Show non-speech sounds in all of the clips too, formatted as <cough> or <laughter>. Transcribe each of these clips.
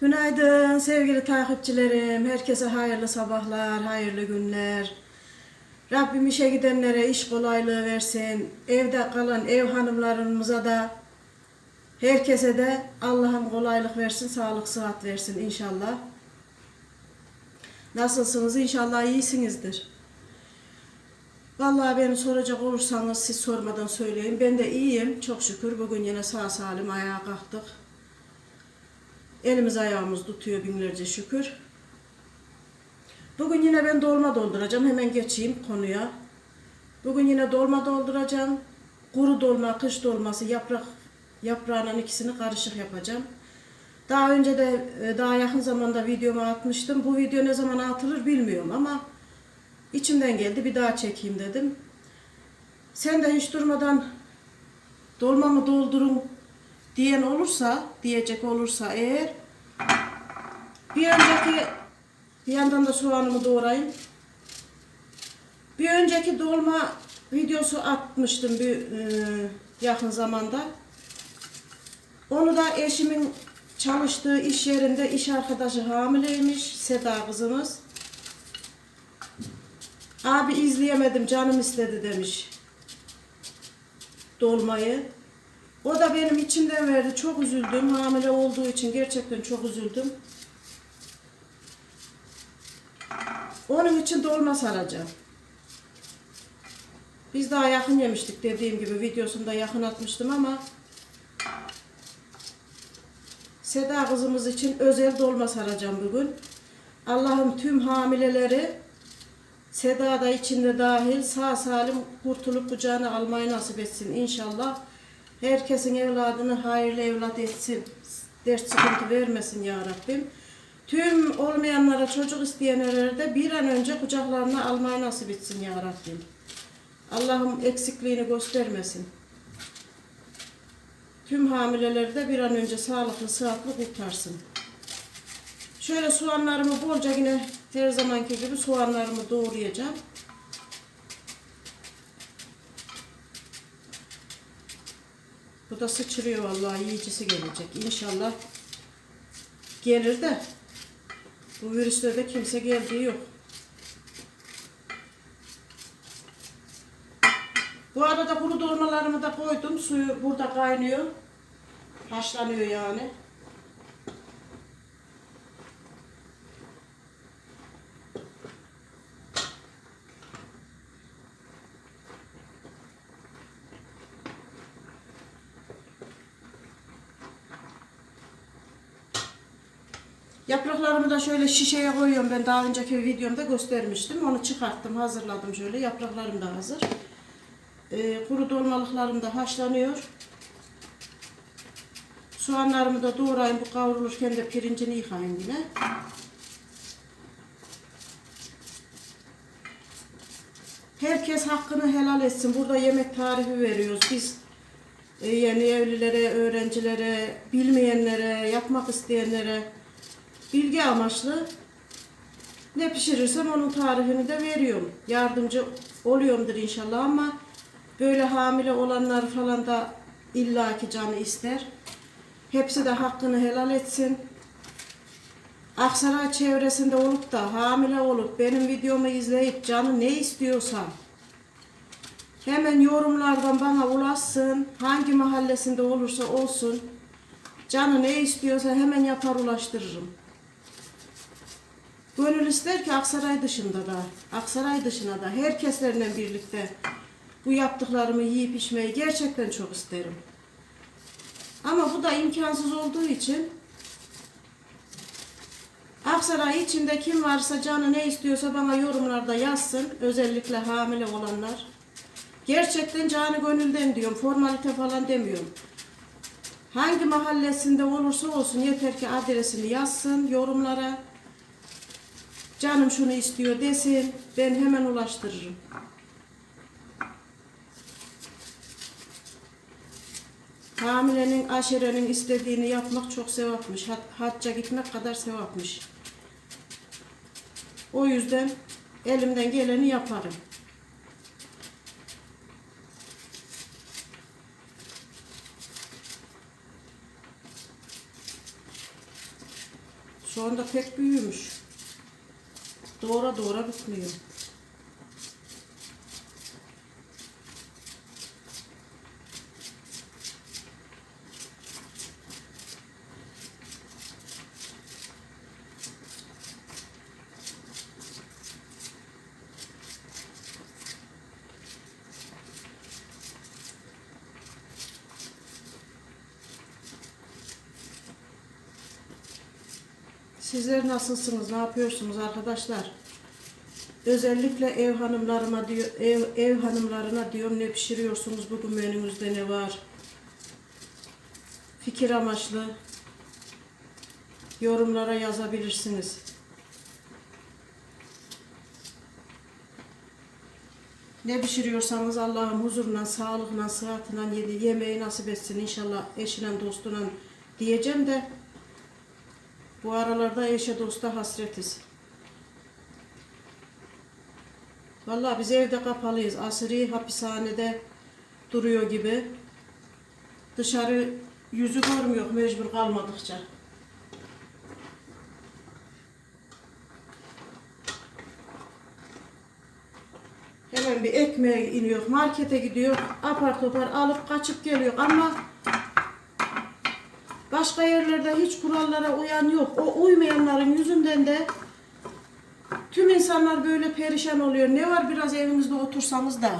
Günaydın sevgili takipçilerim. Herkese hayırlı sabahlar, hayırlı günler. Rabbim işe gidenlere iş kolaylığı versin. Evde kalan ev hanımlarımıza da herkese de Allah'ım kolaylık versin, sağlık sıhhat versin inşallah. Nasılsınız? İnşallah iyisinizdir. Vallahi beni soracak olursanız siz sormadan söyleyin. Ben de iyiyim. Çok şükür bugün yine sağ salim ayağa kalktık. Elimiz ayağımız tutuyor binlerce şükür. Bugün yine ben dolma dolduracağım. Hemen geçeyim konuya. Bugün yine dolma dolduracağım. Kuru dolma, kış dolması, yaprak yaprağının ikisini karışık yapacağım. Daha önce de e, daha yakın zamanda videomu atmıştım. Bu video ne zaman atılır bilmiyorum ama içimden geldi bir daha çekeyim dedim. Sen de hiç durmadan dolmamı doldurun diyen olursa, diyecek olursa eğer bir önceki bir yandan da soğanımı doğrayayım. Bir önceki dolma videosu atmıştım bir e, yakın zamanda. Onu da eşimin çalıştığı iş yerinde iş arkadaşı hamileymiş Seda kızımız. Abi izleyemedim canım istedi demiş dolmayı. O da benim içimden verdi. Çok üzüldüm. Hamile olduğu için gerçekten çok üzüldüm. Onun için dolma saracağım. Biz daha yakın yemiştik dediğim gibi videosunda yakın atmıştım ama Seda kızımız için özel dolma saracağım bugün. Allah'ım tüm hamileleri Seda da içinde dahil sağ salim kurtulup kucağına almayı nasip etsin inşallah. Herkesin evladını hayırlı evlat etsin. Dert sıkıntı vermesin ya Rabbim. Tüm olmayanlara, çocuk isteyenlere de bir an önce kucaklarına almayı nasip etsin ya Rabbim. Allah'ım eksikliğini göstermesin. Tüm hamileleri de bir an önce sağlıklı, sıhhatli kurtarsın. Şöyle soğanlarımı bolca yine her zamanki gibi soğanlarımı doğrayacağım. Bu da sıçrıyor vallahi yiyicisi gelecek. İnşallah gelir de bu virüste de kimse geldiği yok. Bu arada kuru dolmalarımı da koydum. Suyu burada kaynıyor. Haşlanıyor yani. Yapraklarımı da şöyle şişeye koyuyorum. Ben daha önceki videomda göstermiştim. Onu çıkarttım, hazırladım şöyle. Yapraklarım da hazır. Ee, kuru dolmalıklarım da haşlanıyor. Soğanlarımı da doğrayayım. Bu kavrulurken de pirincini yıkayayım yine. Herkes hakkını helal etsin. Burada yemek tarifi veriyoruz. Biz e, yeni evlilere, öğrencilere, bilmeyenlere, yapmak isteyenlere bilgi amaçlı ne pişirirsem onun tarifini de veriyorum. Yardımcı oluyorumdur inşallah ama böyle hamile olanlar falan da illaki canı ister. Hepsi de hakkını helal etsin. Aksaray çevresinde olup da hamile olup benim videomu izleyip canı ne istiyorsa hemen yorumlardan bana ulaşsın. Hangi mahallesinde olursa olsun canı ne istiyorsa hemen yapar ulaştırırım. Gönül ister ki Aksaray dışında da, Aksaray dışına da herkeslerle birlikte bu yaptıklarımı yiyip içmeyi gerçekten çok isterim. Ama bu da imkansız olduğu için Aksaray içinde kim varsa canı ne istiyorsa bana yorumlarda yazsın. Özellikle hamile olanlar. Gerçekten canı gönülden diyorum. Formalite falan demiyorum. Hangi mahallesinde olursa olsun yeter ki adresini yazsın yorumlara. Canım şunu istiyor desin. Ben hemen ulaştırırım. Hamilenin, aşerenin istediğini yapmak çok sevapmış. Hat, hacca gitmek kadar sevapmış. O yüzden elimden geleni yaparım. Şu anda pek büyümüş. Doğra doğra bitmiyor. Sizler nasılsınız? Ne yapıyorsunuz arkadaşlar? Özellikle ev hanımlarıma diyor, ev, ev hanımlarına diyorum ne pişiriyorsunuz bugün menünüzde ne var? Fikir amaçlı yorumlara yazabilirsiniz. Ne pişiriyorsanız Allah'ın huzuruna, sağlığına, sıhhatine yedi, yemeği nasip etsin inşallah eşine, dostuna diyeceğim de bu aralarda eşe dosta hasretiz. Vallahi biz evde kapalıyız. Asri hapishanede duruyor gibi. Dışarı yüzü görmüyor mecbur kalmadıkça. Hemen bir ekmeğe iniyor, markete gidiyor, apar topar alıp kaçıp geliyor ama Başka yerlerde hiç kurallara uyan yok. O uymayanların yüzünden de tüm insanlar böyle perişan oluyor. Ne var biraz evinizde otursanız da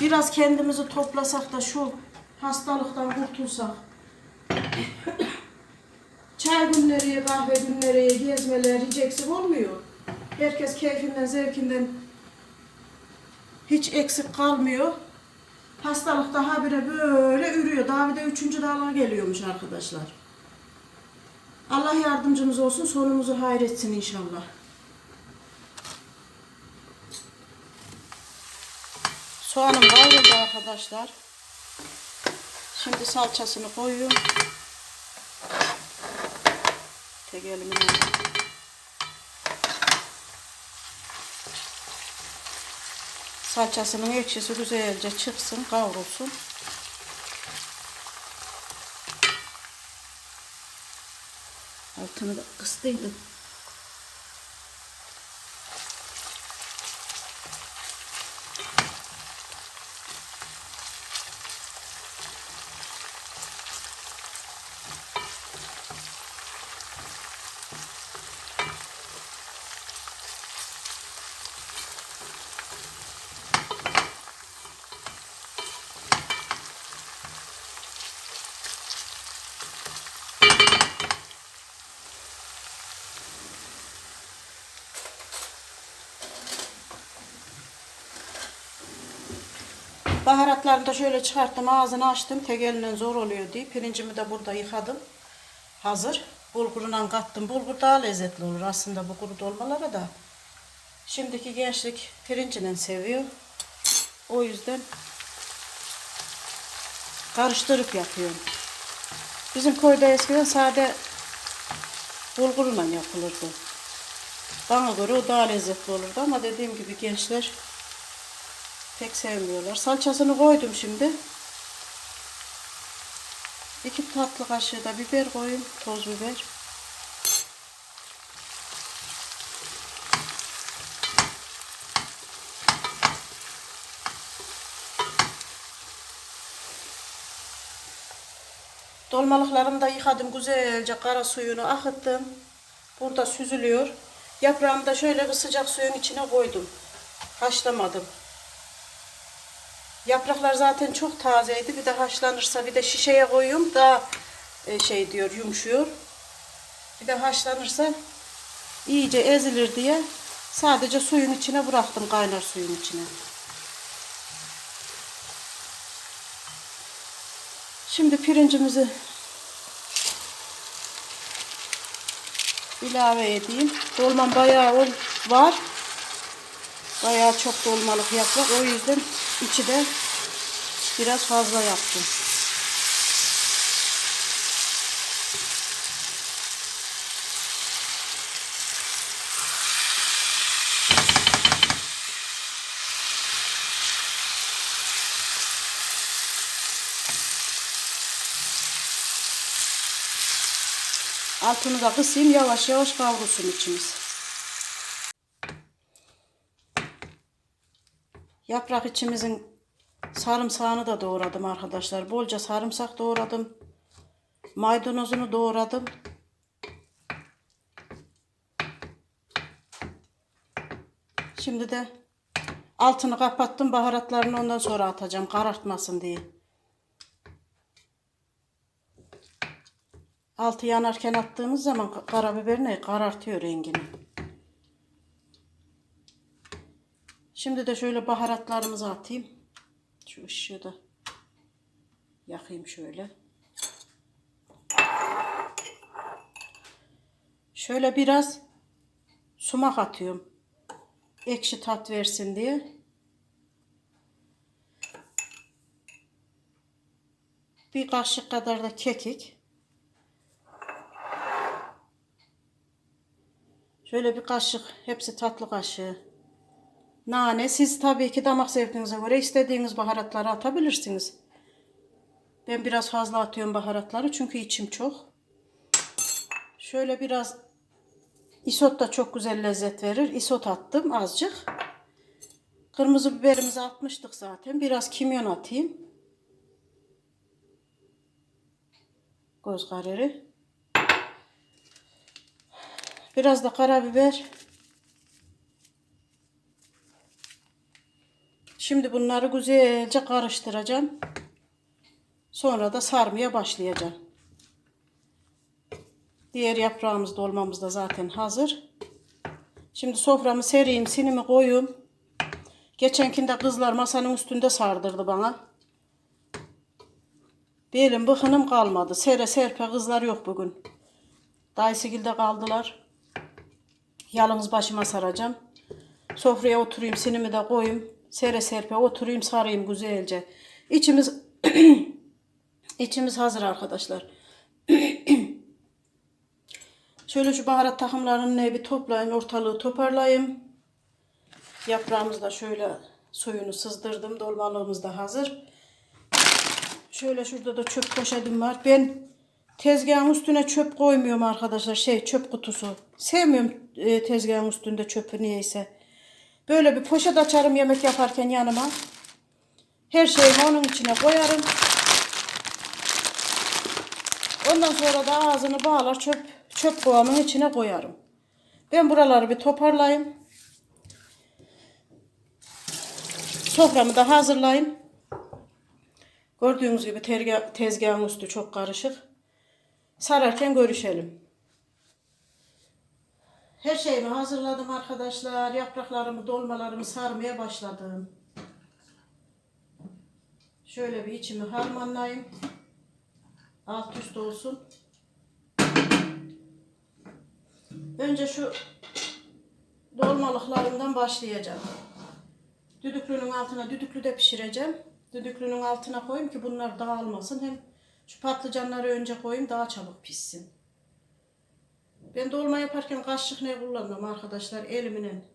biraz kendimizi toplasak da şu hastalıktan kurtulsak. Çay günleri, kahve günleri, gezmeler hiç olmuyor. Herkes keyfinden, zevkinden hiç eksik kalmıyor. Hastalık daha bire böyle ürüyor. Daha bir de üçüncü dalga geliyormuş arkadaşlar. Allah yardımcımız olsun. Sonumuzu hayretsin inşallah. Soğanım kavruldu arkadaşlar. Şimdi salçasını koyuyorum. Tek elimin Salçasının ekşisi güzelce çıksın, kavrulsun. Altını da kıstıydım. Baharatlarını da şöyle çıkarttım, ağzını açtım. Tek zor oluyor diye. Pirincimi de burada yıkadım. Hazır. Bulgurundan kattım. Bulgur daha lezzetli olur aslında bu kuru dolmalara da. Şimdiki gençlik pirincinden seviyor. O yüzden karıştırıp yapıyorum. Bizim köyde eskiden sade bulgurla yapılırdı. Bana göre o daha lezzetli olurdu ama dediğim gibi gençler pek sevmiyorlar. Salçasını koydum şimdi. İki tatlı kaşığı da biber koyayım. Toz biber. Dolmalıklarımı da yıkadım güzelce kara suyunu akıttım. Burada süzülüyor. Yaprağımı da şöyle bir sıcak suyun içine koydum. Haşlamadım. Yapraklar zaten çok tazeydi. Bir de haşlanırsa bir de şişeye koyuyorum. Daha e, şey diyor yumuşuyor. Bir de haşlanırsa iyice ezilir diye sadece suyun içine bıraktım kaynar suyun içine. Şimdi pirincimizi ilave edeyim. Dolmam bayağı var. Bayağı çok dolmalık yaprak. O yüzden içi de biraz fazla yaptım. Altını da kısayım yavaş yavaş kavrulsun içimiz. Yaprak içimizin sarımsağını da doğradım arkadaşlar. Bolca sarımsak doğradım. Maydanozunu doğradım. Şimdi de altını kapattım. Baharatlarını ondan sonra atacağım. Karartmasın diye. Altı yanarken attığımız zaman ka- karabiber ne karartıyor rengini. Şimdi de şöyle baharatlarımızı atayım. Şu ışığı da yakayım şöyle. Şöyle biraz sumak atıyorum. Ekşi tat versin diye. Bir kaşık kadar da kekik. Şöyle bir kaşık, hepsi tatlı kaşığı. Nane, siz tabii ki damak zevkinize göre istediğiniz baharatları atabilirsiniz. Ben biraz fazla atıyorum baharatları çünkü içim çok. Şöyle biraz isot da çok güzel lezzet verir. Isot attım azıcık. Kırmızı biberimizi atmıştık zaten. Biraz kimyon atayım. Göz kararı. Biraz da karabiber. Şimdi bunları güzelce karıştıracağım. Sonra da sarmaya başlayacağım. Diğer yaprağımız dolmamız da zaten hazır. Şimdi soframı sereyim, sinimi koyayım. Geçenkinde kızlar masanın üstünde sardırdı bana. Benim bıkınım kalmadı. Sere serpe kızlar yok bugün. Dayısıgilde kaldılar. Yalnız başıma saracağım. Sofraya oturayım, sinimi de koyayım. Sere serpe oturayım, sarayım güzelce. İçimiz <clears throat> içimiz hazır arkadaşlar. <clears throat> Şöyle şu baharat takımlarını bir toplayayım, ortalığı toparlayayım. Yaprağımızı da şöyle suyunu sızdırdım. Dolmalığımız da hazır. Şöyle şurada da çöp poşetim var. Ben tezgahın üstüne çöp koymuyorum arkadaşlar. Şey çöp kutusu. Sevmiyorum e, tezgahın üstünde çöpü niyeyse. Böyle bir poşet açarım yemek yaparken yanıma. Her şeyi onun içine koyarım. Ondan sonra da ağzını bağlar çöp çöp kovamın içine koyarım. Ben buraları bir toparlayayım. Soframı da hazırlayayım. Gördüğünüz gibi tezgahın üstü çok karışık. Sararken görüşelim. Her şeyimi hazırladım arkadaşlar. Yapraklarımı, dolmalarımı sarmaya başladım. Şöyle bir içimi harmanlayayım. Alt üst olsun. Önce şu dolmalıklarımdan başlayacağım. Düdüklünün altına düdüklü de pişireceğim. Düdüklünün altına koyayım ki bunlar dağılmasın. Hem şu patlıcanları önce koyayım daha çabuk pişsin. Ben dolma yaparken kaşık ne kullanmam arkadaşlar elimle.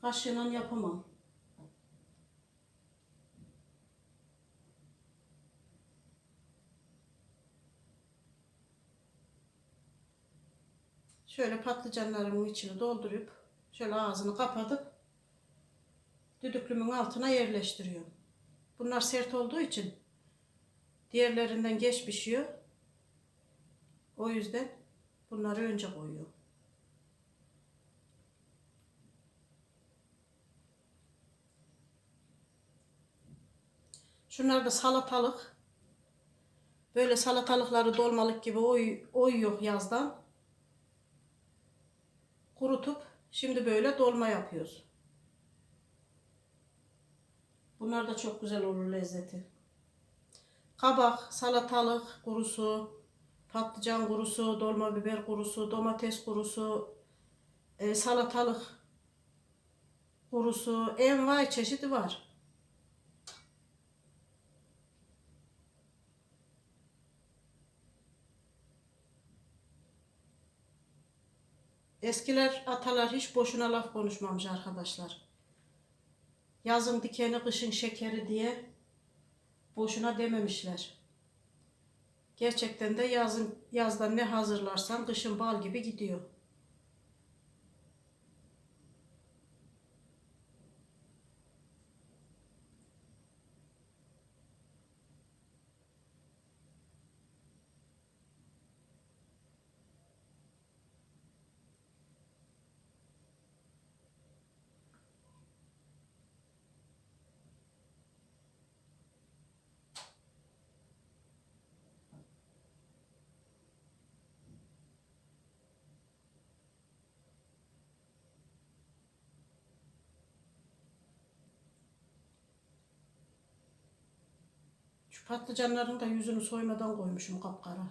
Kaşığıyla yapamam. Şöyle patlıcanlarımın içini doldurup şöyle ağzını kapatıp düdüklümün altına yerleştiriyorum. Bunlar sert olduğu için diğerlerinden geç pişiyor. O yüzden bunları önce koyuyorum. Şunlar da salatalık. Böyle salatalıkları dolmalık gibi oy, oyuyor yazdan. Kurutup şimdi böyle dolma yapıyoruz. Bunlar da çok güzel olur lezzeti. Kabak, salatalık kurusu, patlıcan kurusu, dolma biber kurusu, domates kurusu, e, salatalık kurusu, envai çeşidi var. Eskiler atalar hiç boşuna laf konuşmamış arkadaşlar. Yazın dikeni kışın şekeri diye boşuna dememişler. Gerçekten de yazın yazdan ne hazırlarsan kışın bal gibi gidiyor. Patlıcanların da yüzünü soymadan koymuşum kapkara.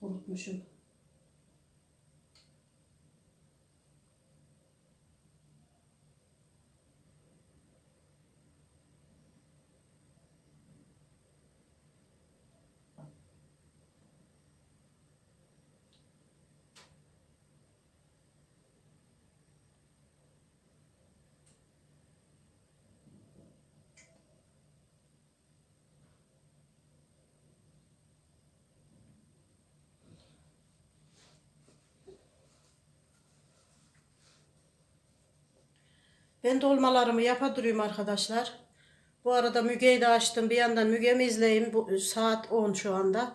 Unutmuşum. Ben dolmalarımı yapa duruyorum arkadaşlar. Bu arada Müge'yi de açtım. Bir yandan Müge'mi izleyeyim. Bu saat 10 şu anda.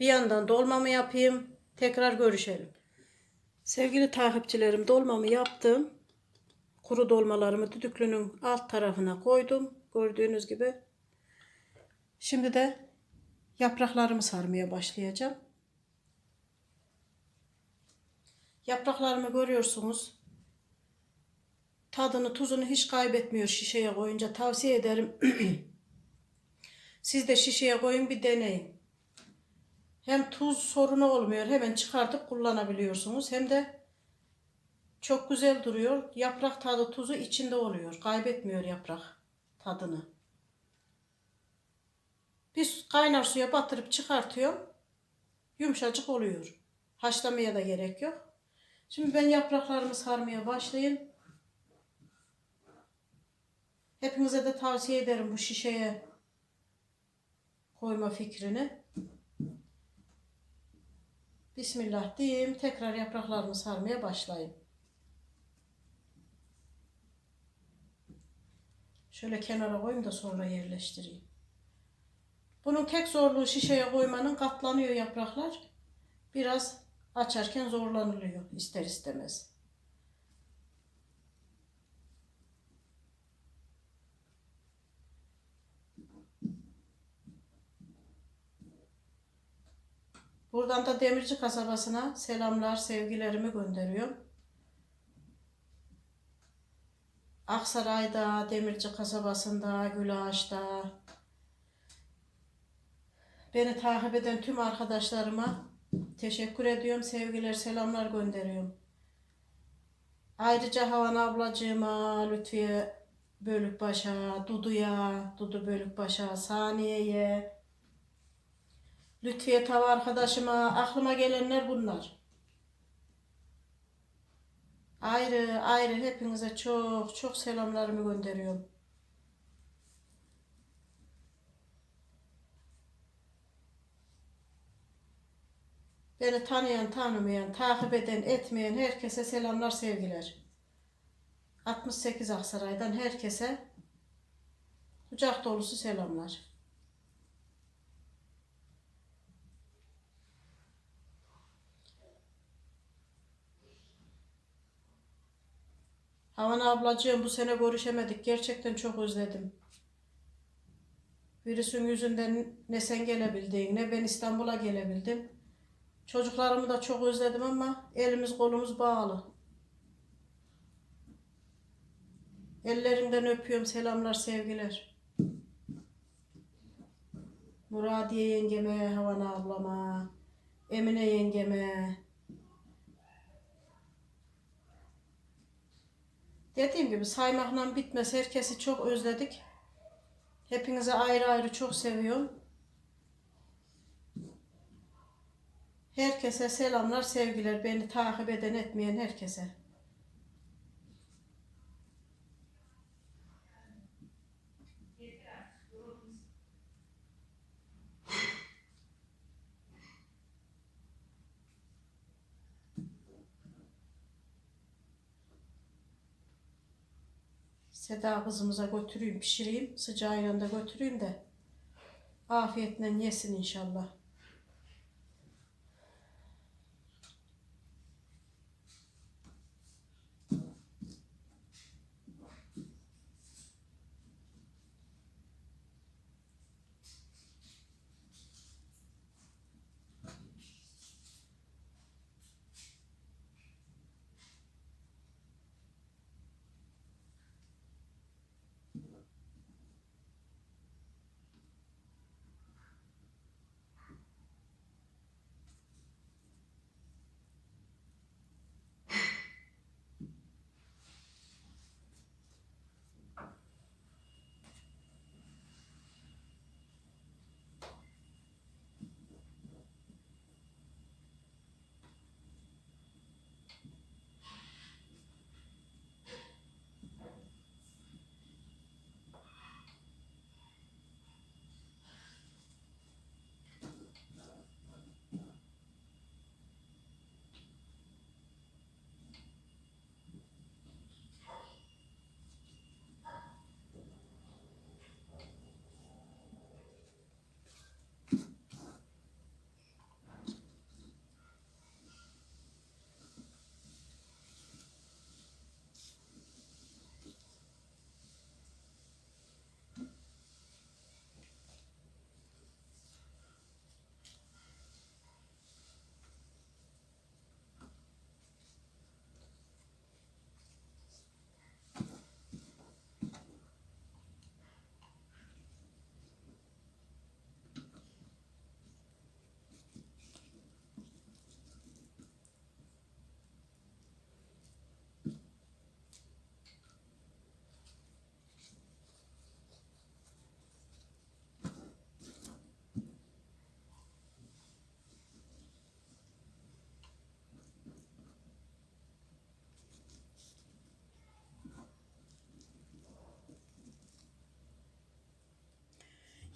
Bir yandan dolmamı yapayım. Tekrar görüşelim. Sevgili takipçilerim dolmamı yaptım. Kuru dolmalarımı düdüklünün alt tarafına koydum. Gördüğünüz gibi. Şimdi de yapraklarımı sarmaya başlayacağım. Yapraklarımı görüyorsunuz. Tadını, tuzunu hiç kaybetmiyor şişeye koyunca. Tavsiye ederim. <clears throat> Siz de şişeye koyun bir deneyin. Hem tuz sorunu olmuyor. Hemen çıkartıp kullanabiliyorsunuz. Hem de çok güzel duruyor. Yaprak tadı tuzu içinde oluyor. Kaybetmiyor yaprak tadını. Biz kaynar suya batırıp çıkartıyorum. Yumuşacık oluyor. Haşlamaya da gerek yok. Şimdi ben yapraklarımı sarmaya başlayayım. Hepinize de tavsiye ederim bu şişeye koyma fikrini. Bismillah diyeyim. Tekrar yapraklarımı sarmaya başlayayım. Şöyle kenara koyayım da sonra yerleştireyim. Bunun tek zorluğu şişeye koymanın katlanıyor yapraklar. Biraz açarken zorlanılıyor ister istemez. Buradan da Demirci kasabasına selamlar, sevgilerimi gönderiyorum. Aksaray'da, Demirci kasabasında, Gülağaç'ta beni takip eden tüm arkadaşlarıma teşekkür ediyorum. Sevgiler, selamlar gönderiyorum. Ayrıca Havan ablacığıma, Lütfiye Bölükbaş'a, Dudu'ya, Dudu Bölükbaş'a, Saniye'ye, Lütfiye Tava arkadaşıma, aklıma gelenler bunlar. Ayrı ayrı hepinize çok çok selamlarımı gönderiyorum. Beni tanıyan, tanımayan, takip eden, etmeyen herkese selamlar, sevgiler. 68 Aksaray'dan herkese kucak dolusu selamlar. Havan ablacığım bu sene görüşemedik. Gerçekten çok özledim. Virüsün yüzünden ne sen gelebildin ne ben İstanbul'a gelebildim. Çocuklarımı da çok özledim ama elimiz kolumuz bağlı. Ellerinden öpüyorum. Selamlar, sevgiler. Muradiye yengeme, Havana ablama, Emine yengeme. Dediğim gibi saymakla bitmez. Herkesi çok özledik. Hepinize ayrı ayrı çok seviyorum. Herkese selamlar, sevgiler. Beni takip eden, etmeyen herkese. Seda kızımıza götüreyim, pişireyim. Sıcağıyla da götüreyim de afiyetle yesin inşallah.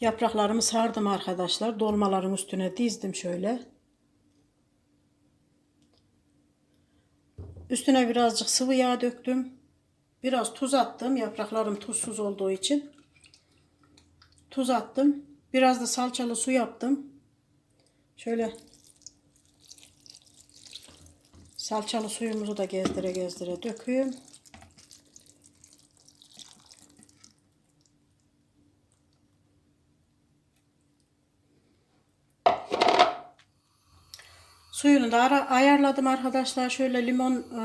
Yapraklarımı sardım arkadaşlar. Dolmaların üstüne dizdim şöyle. Üstüne birazcık sıvı yağ döktüm. Biraz tuz attım. Yapraklarım tuzsuz olduğu için. Tuz attım. Biraz da salçalı su yaptım. Şöyle salçalı suyumuzu da gezdire gezdire döküyorum. Suyunu da ara, ayarladım arkadaşlar. Şöyle limon e,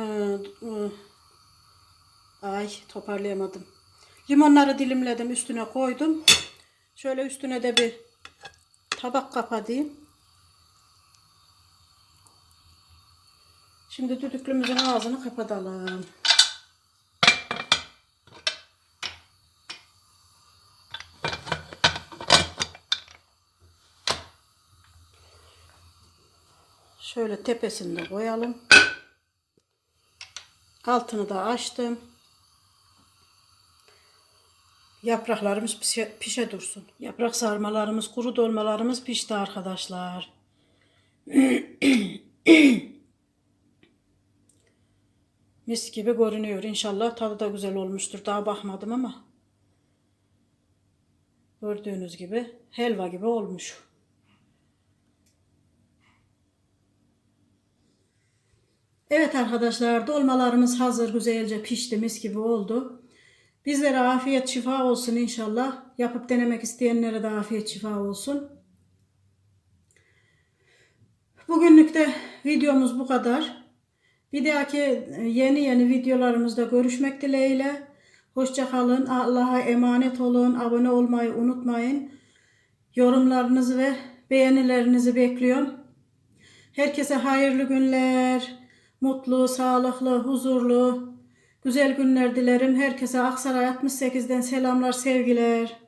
e, ay toparlayamadım. Limonları dilimledim üstüne koydum. Şöyle üstüne de bir tabak kapatayım. Şimdi düdüklümüzün ağzını kapatalım. Şöyle tepesini de koyalım. Altını da açtım. Yapraklarımız pişe, pişe dursun. Yaprak sarmalarımız, kuru dolmalarımız pişti arkadaşlar. <clears throat> Mis gibi görünüyor. İnşallah tadı da güzel olmuştur. Daha bakmadım ama. Gördüğünüz gibi helva gibi olmuş. Evet arkadaşlar dolmalarımız hazır güzelce pişti mis gibi oldu. Bizlere afiyet şifa olsun inşallah. Yapıp denemek isteyenlere de afiyet şifa olsun. Bugünlük de videomuz bu kadar. Bir dahaki yeni yeni videolarımızda görüşmek dileğiyle. Hoşça kalın. Allah'a emanet olun. Abone olmayı unutmayın. Yorumlarınızı ve beğenilerinizi bekliyorum. Herkese hayırlı günler. Mutlu, sağlıklı, huzurlu, güzel günler dilerim. Herkese Aksaray 68'den selamlar, sevgiler.